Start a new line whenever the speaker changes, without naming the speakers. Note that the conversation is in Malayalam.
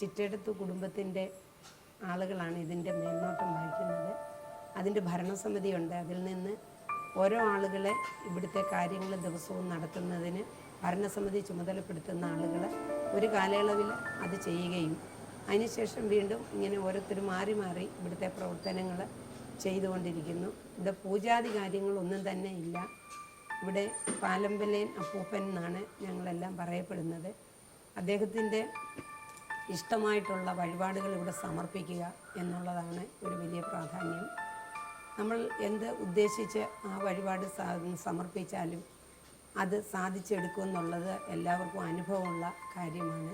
ചിറ്റെടുത്ത് കുടുംബത്തിന്റെ ആളുകളാണ് ഇതിന്റെ മേൽനോട്ടം വഹിക്കുന്നത്. അതിന്റെ ഭരണസമിതിയുണ്ട്. അതിൽ നിന്ന് ഓരോ ആളുകളെ ഇവിടുത്തെ കാര്യങ്ങൾ ദിവസവും നടത്തുന്നതിന് ഭരണസമിതി ചുമതലപ്പെടുത്തുന്ന ആളുകൾ ഒരു കാലയളവിൽ അത് ചെയ്യുകയും അതിനുശേഷം വീണ്ടും ഇങ്ങനെ ഓരോരുത്തർ മാറി മാറി ഇവിടുത്തെ പ്രവർത്തനങ്ങൾ ചെയ്തുകൊണ്ടിരിക്കുന്നു. ഇവിടെ പൂജാതി കാര്യങ്ങളൊന്നും തന്നെ ഇല്ല. ഇവിടെ പാലമ്പലേൻ അപ്പൂപ്പൻ എന്നാണ് ഞങ്ങളെല്ലാം പറയപ്പെടുന്നത്. അദ്ദേഹത്തിന്റെ ഇഷ്ടമായിട്ടുള്ള വഴിപാടുകൾ ഇവിടെ സമർപ്പിക്കുക എന്നുള്ളതാണ് ഒരു വലിയ പ്രാധാന്യം. നമ്മൾ എന്ത് ഉദ്ദേശിച്ച് ആ വഴിപാട് സമർപ്പിച്ചാലും അത് സാധിച്ചെടുക്കുമെന്നുള്ളത് എല്ലാവർക്കും അനുഭവമുള്ള കാര്യമാണ്.